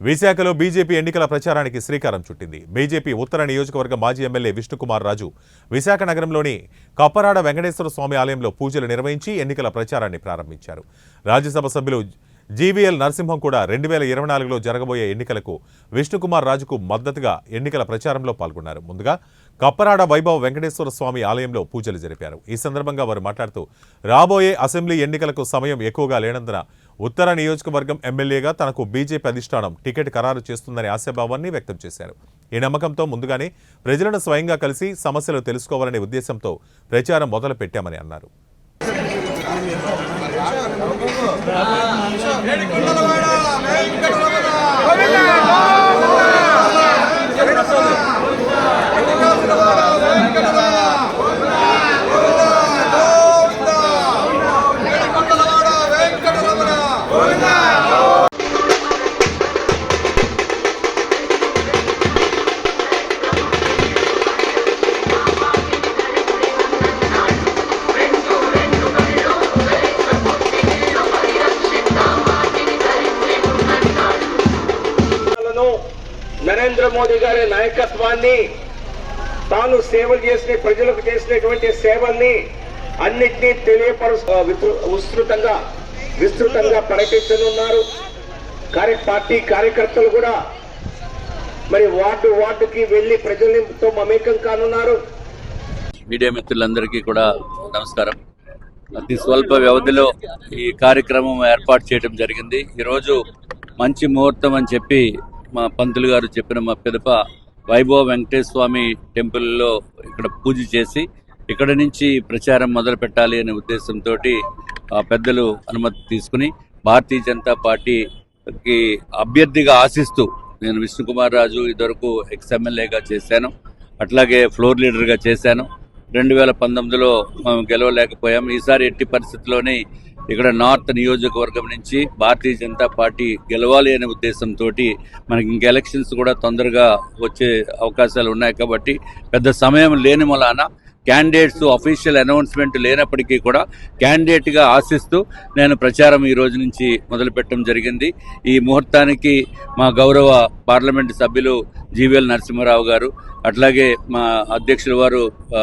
విశాఖలో బీజేపీ ఎన్నికల ప్రచారానికి శ్రీకారం చుట్టింది. బీజేపీ ఉత్తర నియోజకవర్గ మాజీ ఎమ్మెల్యే విష్ణుకుమార్ రాజు విశాఖ నగరంలోని కప్పరాడ వెంకటేశ్వర స్వామి ఆలయంలో పూజలు నిర్వహించి ఎన్నికల ప్రచారాన్ని ప్రారంభించారు. రాజ్యసభ సభ్యులు జీవీఎల్ నరసింహం కూడా రెండు వేల ఇరవై నాలుగులో జరగబోయే ఎన్నికలకు విష్ణుకుమార్ రాజుకు మద్దతుగా ఎన్నికల ప్రచారంలో పాల్గొన్నారు. ముందుగా కప్పరాడ వైభవ వెంకటేశ్వర స్వామి ఆలయంలో పూజలు జరిపారు. ఈ సందర్భంగా వారు మాట్లాడుతూ రాబోయే అసెంబ్లీ ఎన్నికలకు సమయం ఎక్కువగా లేనందున ఉత్తర నియోజకవర్గం ఎమ్మెల్యేగా తనకు బీజేపీ అధిష్టానం టికెట్ ఖరారు చేస్తుందనే ఆశాభావాన్ని వ్యక్తం చేశారు. ఈ నమ్మకంతో ముందుగానే ప్రజలను స్వయంగా కలిసి సమస్యలు తెలుసుకోవాలనే ఉద్దేశంతో ప్రచారం మొదలు పెట్టామని అన్నారు లను నరేంద్ర మోదీ గారి నాయకత్వాన్ని తాను సేవలు చేసిన ప్రజలకు చేసినటువంటి సేవల్ని అన్నిటినీ తెలియపరు విస్తృతంగా విస్తృతంగా పర్యటించనున్నారు. కార్య పార్టీ కార్యకర్తలు కూడా మరి వార్డు వార్డుకి వెళ్ళి ప్రజలతో మమేకం కానున్నారు. మీడియా మిత్రులందరికీ కూడా నమస్కారం. అతి స్వల్ప వ్యవధిలో ఈ కార్యక్రమం ఏర్పాటు చేయడం జరిగింది. ఈరోజు మంచి ముహూర్తం అని చెప్పి మా పంతులు గారు చెప్పిన మా పిదప వైభవ వెంకటేశ్వర స్వామి టెంపుల్లో ఇక్కడ పూజ చేసి ఇక్కడ నుంచి ప్రచారం మొదలు పెట్టాలి అనే ఉద్దేశంతో పెద్దలు అనుమతి తీసుకుని భారతీయ జనతా పార్టీకి అభ్యర్థిగా ఆశిస్తూ నేను విష్ణుకుమార్ రాజు ఇదివరకు ఎక్స్ ఎమ్మెల్యేగా చేశాను. అట్లాగే ఫ్లోర్ లీడర్గా చేశాను. రెండు వేల పంతొమ్మిదిలో మేము గెలవలేకపోయాం. ఈసారి ఎట్టి పరిస్థితుల్లోనే ఇక్కడ నార్త్ నియోజకవర్గం నుంచి భారతీయ జనతా పార్టీ గెలవాలి అనే ఉద్దేశంతో మనకి ఇంక ఎలక్షన్స్ కూడా తొందరగా వచ్చే అవకాశాలు ఉన్నాయి కాబట్టి పెద్ద సమయం లేని వలన క్యాండిడేట్స్ అఫీషియల్ అనౌన్స్మెంట్ లేనప్పటికీ కూడా క్యాండిడేట్గా ఆశిస్తూ నేను ప్రచారం ఈ రోజు నుంచి మొదలుపెట్టడం జరిగింది. ఈ ముహూర్తానికి మా గౌరవ పార్లమెంటు సభ్యులు జీవీఎల్ నరసింహారావు గారు అట్లాగే మా అధ్యక్షుల వారు ఆ,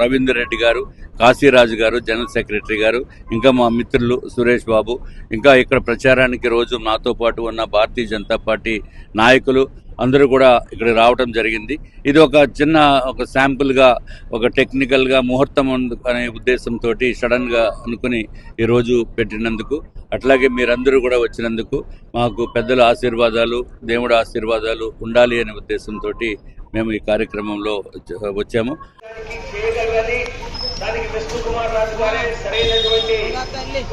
రవీందర్ రెడ్డి గారు కాశీరాజు గారు జనరల్ సెక్రటరీ గారు ఇంకా మా మిత్రులు సురేష్ బాబు ఇంకా ఇక్కడ ప్రచారానికి రోజు నాతో పాటు ఉన్న భారతీయ జనతా పార్టీ నాయకులు అందరూ కూడా ఇక్కడ రావటం జరిగింది. ఇది ఒక చిన్న ఒక శాంపుల్గా ఒక టెక్నికల్గా ముహూర్తం అనే ఉద్దేశంతో సడన్గా అనుకుని ఈరోజు పెట్టినందుకు అట్లాగే మీరందరూ కూడా వచ్చినందుకు మాకు పెద్దల ఆశీర్వాదాలు దేవుడి ఆశీర్వాదాలు ఉండాలి అనే ఉద్దేశంతో మేము ఈ కార్యక్రమంలో వచ్చాము. దానికి విష్ణు కుమార్ రాజు గారే సరైనటువంటి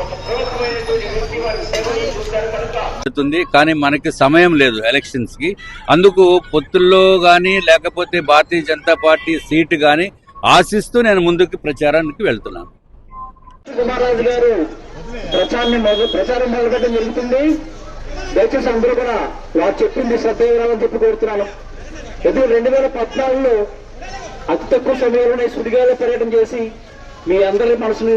ఒక ప్రముఖమైనటువంటి వ్యక్తి వారి సేవలు చూశారు కనుక. జరుగుతుంది కానీ మనకి సమయం లేదు ఎలక్షన్స్కి. అందుకు పొత్తుల్లో గాని లేకపోతే భారతీయ జనతా పార్టీ సీటు గాని ఆశిస్తూ నేను ముందుకు ప్రచారానికి వెళ్తున్నాను. కుమారరాజు గారు ప్రచారాన్ని మొదలు ప్రచారం మొదలుపెట్టడం జరుగుతుంది. దయచేసి అందరూ కూడా వారు చెప్పింది శ్రద్ధేయరామని చెప్పి కోరుతున్నాను. ఎందుకు రెండు వేల పద్నాలుగులో అతి తక్కువ సమయంలోనే సుడిగాల పర్యటన చేసి మీ అందరి మనసుని